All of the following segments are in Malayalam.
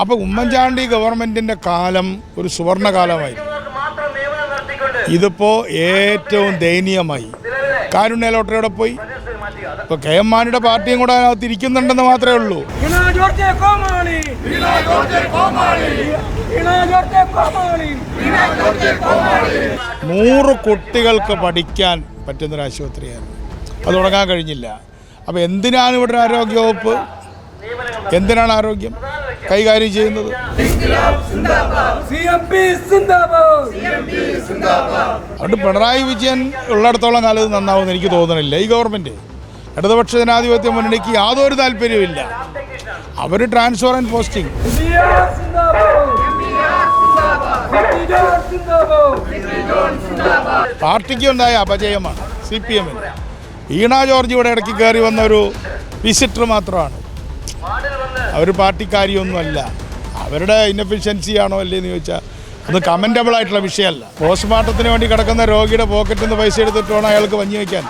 അപ്പോൾ ഉമ്മൻചാണ്ടി ഗവൺമെന്റിന്റെ കാലം ഒരു സുവർണ കാലമായിരുന്നു ഇതിപ്പോൾ ഏറ്റവും ദയനീയമായി. കാരുണ്യ ലോട്ടറിയുടെ പോയി? ഇപ്പോൾ കെ എം മാണിയുടെ പാർട്ടിയും കൂടെ അതിനകത്ത് ഇരിക്കുന്നുണ്ടെന്ന് മാത്രമേ ഉള്ളൂ. നൂറ് കുട്ടികൾക്ക് പഠിക്കാൻ പറ്റുന്നൊരു ആശുപത്രിയായിരുന്നു. അത് തുടങ്ങാൻ കഴിഞ്ഞില്ല. അപ്പോൾ എന്തിനാണ് ഇവിടെ ആരോഗ്യ ആരോഗ്യവകുപ്പ്? എന്തിനാണ് ആരോഗ്യം? കൈകാര്യം ചെയ്യുന്നത്? അതുകൊണ്ട് പിണറായി വിജയൻ ഉള്ളിടത്തോളം കാലത്ത് നന്നാവുമെന്ന് എനിക്ക് തോന്നുന്നില്ല ഈ ഗവൺമെന്റ് ഇടതുപക്ഷ ജനാധിപത്യ മുന്നണിക്ക് യാതൊരു താല്പര്യവുമില്ല അവർ ട്രാൻസ്ഫർ ആൻഡ് പോസ്റ്റിംഗ് സിയാർ സിന്ദാബാദ് സിറ്റി ജോർജ് സിന്ദാബാദ് പാർട്ടിക്ക് ഉണ്ടായ അപജയമാണ് സി പി എമ്മിന്. വീണ ജോർജ് ഇവിടെ ഇടയ്ക്ക് കയറി വന്ന ഒരു വിസിറ്റർ മാത്രമാണ്. അവർ പാർട്ടിക്കാരിയൊന്നുമല്ല. അവരുടെ ഇന്നഫിഷ്യൻസിയാണോ അല്ലേന്ന് ചോദിച്ചാൽ അത് കമന്റബിൾ ആയിട്ടുള്ള വിഷയമല്ല. പോസ്റ്റ്മോർട്ടത്തിന് വേണ്ടി കിടക്കുന്ന രോഗിയുടെ പോക്കറ്റിൽ നിന്ന് പൈസ എടുത്തിട്ട് വേണം അയാൾക്ക് വഞ്ഞി വയ്ക്കാൻ.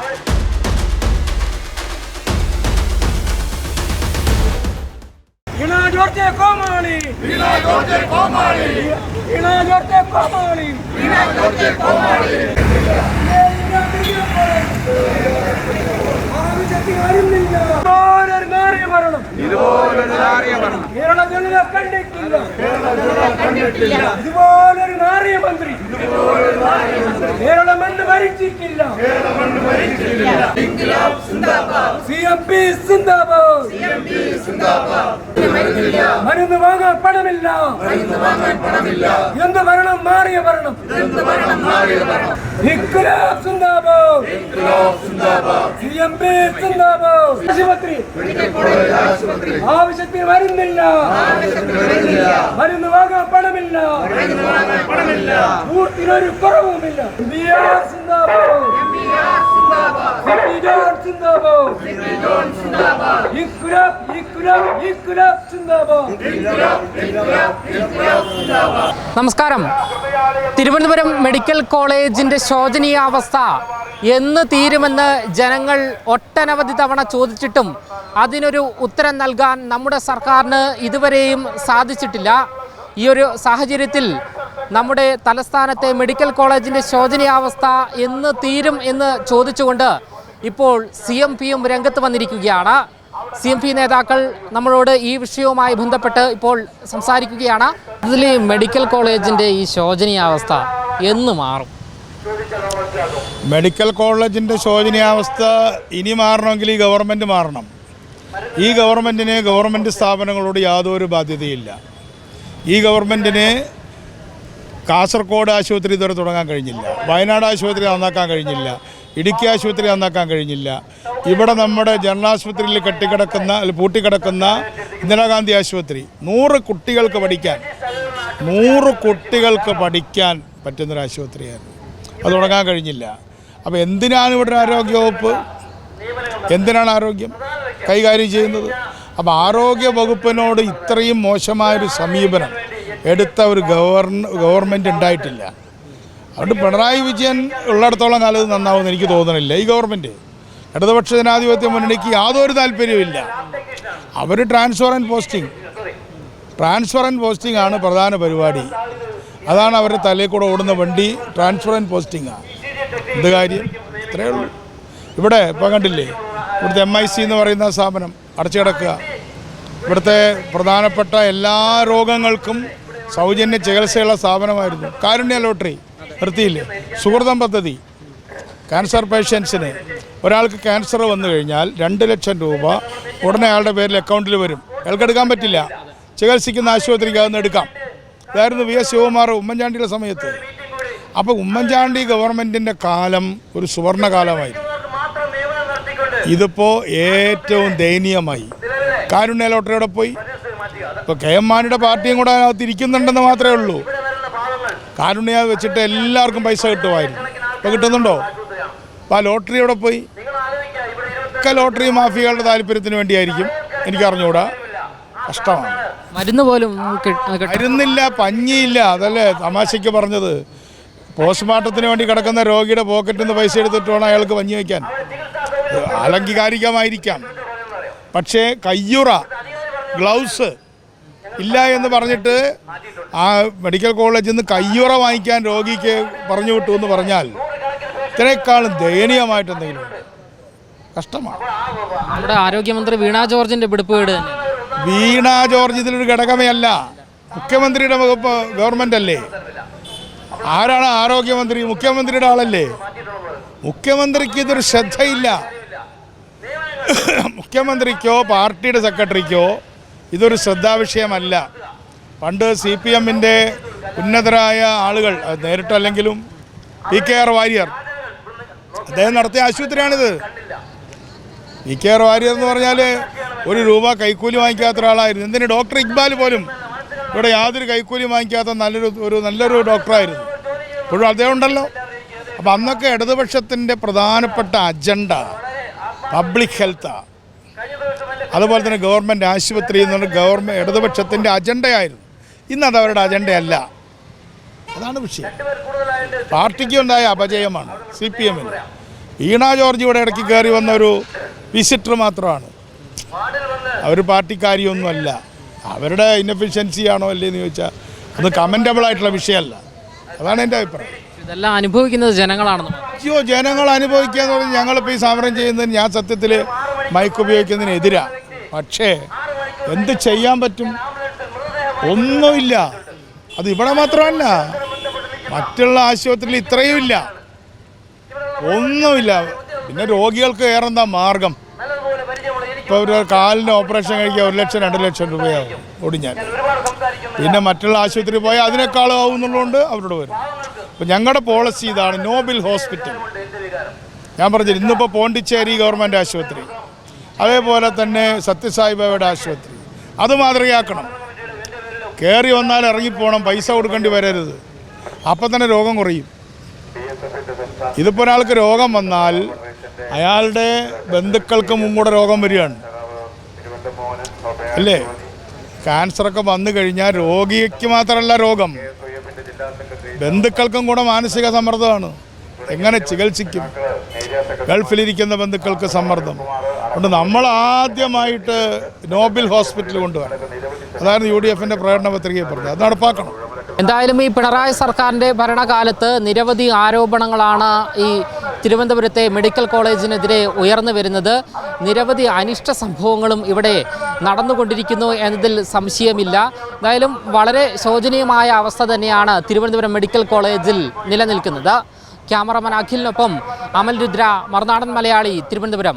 കോമാളി. ഇതുപോലൊരു നാറിയ മന്ത്രി. കേരളം എന്ന് ഭരിച്ചിട്ടില്ല സി എം പി മരുന്ന് വാങ്ങാൻ പണമില്ല. എന്ത് ഭരണം? മാറിയ ഭരണം. സി എം പി ആശുപത്രി. ആവശ്യത്തിന് മരുന്നില്ല മരുന്ന് വാങ്ങാൻ പണമില്ല. പൂർത്തിനൊരു കുറവുമില്ല. നമസ്കാരം. തിരുവനന്തപുരം മെഡിക്കൽ കോളേജിന്റെ ശോചനീയാവസ്ഥ. എന്ന് തീരുമെന്ന് ജനങ്ങൾ ഒട്ടനവധി തവണ ചോദിച്ചിട്ടും അതിനൊരു ഉത്തരം നൽകാൻ നമ്മുടെ സർക്കാരിന് ഇതുവരെയും സാധിച്ചിട്ടില്ല. ഈ ഒരു സാഹചര്യത്തിൽ നമ്മുടെ തലസ്ഥാനത്തെ മെഡിക്കൽ കോളേജിന്റെ ശോചനീയാവസ്ഥ എന്ന് തീരും എന്ന് ചോദിച്ചുകൊണ്ട് ഇപ്പോൾ സി എം പിയും രംഗത്ത് വന്നിരിക്കുകയാണ്. സി എം പി നേതാക്കൾ നമ്മളോട് ഈ വിഷയവുമായി ബന്ധപ്പെട്ട് ഇപ്പോൾ സംസാരിക്കുകയാണ്. ഇതിൽ മെഡിക്കൽ കോളേജിന്റെ ഈ ശോചനീയാവസ്ഥ എന്ന് മാറും. മെഡിക്കൽ കോളേജിന്റെ ശോചനീയാവസ്ഥ ഇനി മാറണമെങ്കിൽ ഈ ഗവൺമെന്റ് മാറണം. ഈ ഗവൺമെന്റിന് ഗവൺമെന്റ് സ്ഥാപനങ്ങളോട് യാതൊരു ബാധ്യതയില്ല. ഈ ഗവൺമെന്റിന് കാസർഗോഡ് ആശുപത്രി ഇതുവരെ തുടങ്ങാൻ കഴിഞ്ഞില്ല. വയനാട് ആശുപത്രി നന്നാക്കാൻ കഴിഞ്ഞില്ല. ഇടുക്കി ആശുപത്രി നന്നാക്കാൻ കഴിഞ്ഞില്ല. ഇവിടെ നമ്മുടെ ജനറൽ ആശുപത്രിയിൽ കെട്ടിക്കിടക്കുന്ന പൂട്ടിക്കിടക്കുന്ന ഇന്ദിരാഗാന്ധി ആശുപത്രി. നൂറ് കുട്ടികൾക്ക് പഠിക്കാൻ നൂറ് കുട്ടികൾക്ക് പഠിക്കാൻ പറ്റുന്നൊരു ആശുപത്രിയായിരുന്നു അത് തുടങ്ങാൻ കഴിഞ്ഞില്ല. അപ്പോൾ എന്തിനാണ് ഇവിടെ ആരോഗ്യവകുപ്പ്? എന്തിനാണ് ആരോഗ്യം? കൈകാര്യം ചെയ്യുന്നത്? അപ്പോൾ ആരോഗ്യ വകുപ്പിനോട് ഇത്രയും മോശമായൊരു സമീപനം എടുത്ത ഒരു ഗവർണ ഗവൺമെന്റ് ഉണ്ടായിട്ടില്ല. അതുകൊണ്ട് പിണറായി വിജയൻ ഉള്ളിടത്തോളം കാലത്ത് നന്നാവുമെന്ന് എനിക്ക് തോന്നുന്നില്ല ഈ ഗവൺമെന്റ് ഇടതുപക്ഷ ജനാധിപത്യ മുന്നണിക്ക് യാതൊരു താല്പര്യമില്ല അവർ transfer and posting. Transfer and posting ആണ് പ്രധാന പരിപാടി. അതാണ് അവരുടെ തലയിൽ കൂടെ ഓടുന്ന വണ്ടി. ട്രാൻസ്ഫർ ആൻഡ് പോസ്റ്റിംഗാണ് എന്ത് കാര്യം? ഇത്രയേ ഉള്ളൂ. ഇവിടെ ഇപ്പം കണ്ടില്ലേ? ഇവിടുത്തെ എം ഐ സി എന്ന് പറയുന്ന സ്ഥാപനം അടച്ചു കിടക്കുക. ഇവിടുത്തെ പ്രധാനപ്പെട്ട എല്ലാ രോഗങ്ങൾക്കും സൗജന്യ ചികിത്സയുള്ള സ്ഥാപനമായിരുന്നു. കാരുണ്യ ലോട്ടറി നിർത്തിയില്ലേ? സുഹൃതം പദ്ധതി. ക്യാൻസർ പേഷ്യൻസിന് ഒരാൾക്ക് ക്യാൻസർ വന്നു കഴിഞ്ഞാൽ രണ്ട് ലക്ഷം രൂപ ഉടനെ അയാളുടെ പേരിൽ അക്കൗണ്ടിൽ വരും. അയാൾക്ക് എടുക്കാൻ പറ്റില്ല. ചികിത്സിക്കുന്ന ആശുപത്രിക്ക് അതൊന്ന് എടുക്കാം. ഇതായിരുന്നു വി എസ് ശിവകുമാർ ഉമ്മൻചാണ്ടിയുടെ സമയത്ത്. അപ്പോൾ ഉമ്മൻചാണ്ടി ഗവൺമെന്റിന്റെ കാലം ഒരു സുവർണ കാലമായിരുന്നു ഇതിപ്പോൾ ഏറ്റവും ദയനീയമായി. കാരുണ്യ ലോട്ടറിയുടെ പോയി. ഇപ്പോൾ കെ എം മാണിയുടെ പാർട്ടിയും കൂടെ അതിനകത്ത് ഇരിക്കുന്നുണ്ടെന്ന് മാത്രമേ ഉള്ളൂ. കാരുണ്യ വെച്ചിട്ട് എല്ലാവർക്കും പൈസ കിട്ടുമായിരുന്നു. ഇപ്പോൾ കിട്ടുന്നുണ്ടോ? അപ്പോൾ ആ ലോട്ടറി എവിടെ പോയി. ഒക്കെ ലോട്ടറി മാഫിയകളുടെ താല്പര്യത്തിന് വേണ്ടിയായിരിക്കും. എനിക്കറിഞ്ഞുകൂടാ കഷ്ടമാണ്. മരുന്ന് പോലും മരുന്നില്ല പഞ്ഞിയില്ല അതല്ലേ തമാശയ്ക്ക് പറഞ്ഞത്. പോസ്റ്റ്മോർട്ടത്തിന് വേണ്ടി കിടക്കുന്ന രോഗിയുടെ പോക്കറ്റിൽ നിന്ന് പൈസ എടുത്തിട്ട് വേണം അയാൾക്ക് പഞ്ഞി വയ്ക്കാൻ. അലങ്കാരികമായിരിക്കാം. പക്ഷേ കയ്യുറ ഗ്ലൗസ് ഇല്ല എന്ന് പറഞ്ഞിട്ട് ആ മെഡിക്കൽ കോളേജിൽ നിന്ന് കയ്യുറ വാങ്ങിക്കാൻ രോഗിക്ക് പറഞ്ഞു വിട്ടു എന്ന് പറഞ്ഞാൽ ഇത്രയേക്കാളും ദയനീയമായിട്ട് എന്തെങ്കിലും കഷ്ടമാണ്. നമ്മുടെ ആരോഗ്യമന്ത്രി വീണ ജോർജിന്റെ പിടിപ്പുകേട് തന്നെ വീണ ജോർജ് ഇതിലൊരു ഘടകമേ അല്ല മുഖ്യമന്ത്രിയുടെ വകുപ്പ് ഗവൺമെന്റ് അല്ലേ ആരാണ് ആരോഗ്യമന്ത്രി? മുഖ്യമന്ത്രിയുടെ ആളല്ലേ? മുഖ്യമന്ത്രിക്ക് ഇതൊരു ശ്രദ്ധയില്ല. മുഖ്യമന്ത്രിക്കോ പാർട്ടിയുടെ സെക്രട്ടറിക്കോ ഇതൊരു ശ്രദ്ധാവിഷയമല്ല. പണ്ട് സി പി എമ്മിന്റെ ഉന്നതരായ ആളുകൾ നേരിട്ടല്ലെങ്കിലും പി കെ ആർ വാര്യർ അദ്ദേഹം നടത്തിയ ആശുപത്രിയാണിത്. പി കെ ആർ വാര്യർ എന്ന് പറഞ്ഞാൽ ഒരു രൂപ കൈക്കൂലി വാങ്ങിക്കാത്ത ഒരാളായിരുന്നു. എന്തിന് ഡോക്ടർ ഇക്ബാൽ പോലും ഇവിടെ യാതൊരു കൈക്കൂലി വാങ്ങിക്കാത്ത നല്ലൊരു ഒരു നല്ലൊരു ഡോക്ടറായിരുന്നു. ഇപ്പോഴും അദ്ദേഹം ഉണ്ടല്ലോ. അപ്പം അന്നൊക്കെ ഇടതുപക്ഷത്തിന്റെ പ്രധാനപ്പെട്ട അജണ്ട പബ്ലിക് ഹെൽത്താണ് അതുപോലെ തന്നെ ഗവൺമെന്റ് ആശുപത്രി എന്നുള്ള ഗവൺമെന്റ് ഇടതുപക്ഷത്തിന്റെ അജണ്ടയായിരുന്നു. ഇന്നത് അവരുടെ അജണ്ടയല്ല. അതാണ് വിഷയം. പാർട്ടിക്ക് ഉണ്ടായ അപജയമാണ് സി പി എമ്മിന്. വീണ ജോർജ് ഇവിടെ ഇടയ്ക്ക് കയറി വന്ന ഒരു വിസിറ്റർ മാത്രമാണ്. അവർ പാർട്ടിക്കാരിയൊന്നുമല്ല. അവരുടെ ഇന്നഫിഷ്യൻസി ആണോ അല്ലേ എന്ന് ചോദിച്ചാൽ അത് കമന്റബിൾ ആയിട്ടുള്ള വിഷയമല്ല. അതാണ് എന്റെ അഭിപ്രായം. ഇതെല്ലാം അനുഭവിക്കുന്നത് ജനങ്ങളാണെന്ന് അയ്യോ ജനങ്ങൾ അനുഭവിക്കുക എന്ന് പറഞ്ഞാൽ ഞങ്ങളിപ്പോൾ ഈ സമരം ചെയ്യുന്നതിന് ഞാൻ സത്യത്തിൽ മൈക്ക് ഉപയോഗിക്കുന്നതിനെതിരാ. പക്ഷേ എന്ത് ചെയ്യാൻ പറ്റും? ഒന്നുമില്ല. അത് ഇവിടെ മാത്രമല്ല. മറ്റുള്ള ആശുപത്രിയിൽ ഇത്രയും ഇല്ല ഒന്നുമില്ല. പിന്നെ രോഗികൾക്ക് ഏറെന്താ മാർഗം? ഇപ്പോൾ ഒരു കാലിന് ഓപ്പറേഷൻ കഴിക്കാൻ ഒരു ലക്ഷം രണ്ട് ലക്ഷം രൂപയാവും. ഒടിഞ്ഞാൽ പിന്നെ മറ്റുള്ള ആശുപത്രി പോയാൽ അതിനേക്കാളും ആവും എന്നുള്ളതുകൊണ്ട് അവരോട് വരും. അപ്പോൾ ഞങ്ങളുടെ പോളിസി ഇതാണ് നോബിൽ ഹോസ്പിറ്റൽ ഞാൻ പറഞ്ഞില്ല ഇന്നിപ്പോൾ പോണ്ടിച്ചേരി ഗവൺമെന്റ് ആശുപത്രി അതേപോലെ തന്നെ സത്യസായിബാബയുടെ ആശുപത്രി. അത് മാതൃകയാക്കണം. കയറി വന്നാൽ ഇറങ്ങിപ്പോകണം പൈസ കൊടുക്കേണ്ടി വരരുത്. അപ്പം തന്നെ രോഗം കുറയും. ഇതിപ്പോൾ ഒരാൾക്ക് രോഗം വന്നാൽ അയാളുടെ ബന്ധുക്കൾക്ക് മുമ്പൂടെ രോഗം വരികയാണ്. അല്ലേ? ക്യാൻസറൊക്കെ വന്നു കഴിഞ്ഞാൽ രോഗിക്ക് മാത്രമല്ല രോഗം. ബന്ധുക്കൾക്കും കൂടെ മാനസിക സമ്മർദ്ദമാണ്. എങ്ങനെ ചികിത്സിക്കും? ഗൾഫിലിരിക്കുന്ന ബന്ധുക്കൾക്ക് സമ്മർദ്ദം. അതുകൊണ്ട് നമ്മൾ ആദ്യമായിട്ട് നോബിൽ ഹോസ്പിറ്റൽ കൊണ്ടുവരണം. അതായിരുന്നു യു ഡി എഫിന്റെ പ്രകടന പത്രികയെ അത് നടപ്പാക്കണം. എന്തായാലും ഈ പിണറായി സർക്കാരിന്റെ ഭരണകാലത്ത് നിരവധി ആരോപണങ്ങളാണ് ഈ തിരുവനന്തപുരത്തെ മെഡിക്കൽ കോളേജിനെതിരെ ഉയർന്നു വരുന്നത് നിരവധി അനിഷ്ട സംഭവങ്ങളും ഇവിടെ നടന്നുകൊണ്ടിരിക്കുന്നു എന്നതിൽ സംശയമില്ല. എന്തായാലും വളരെ ശോചനീയമായ അവസ്ഥ തന്നെയാണ് തിരുവനന്തപുരം മെഡിക്കൽ കോളേജിൽ നിലനിൽക്കുന്നത്. ക്യാമറമാൻ അഖിലിനൊപ്പം അമൽ രുദ്ര മറുനാടൻ മലയാളി തിരുവനന്തപുരം.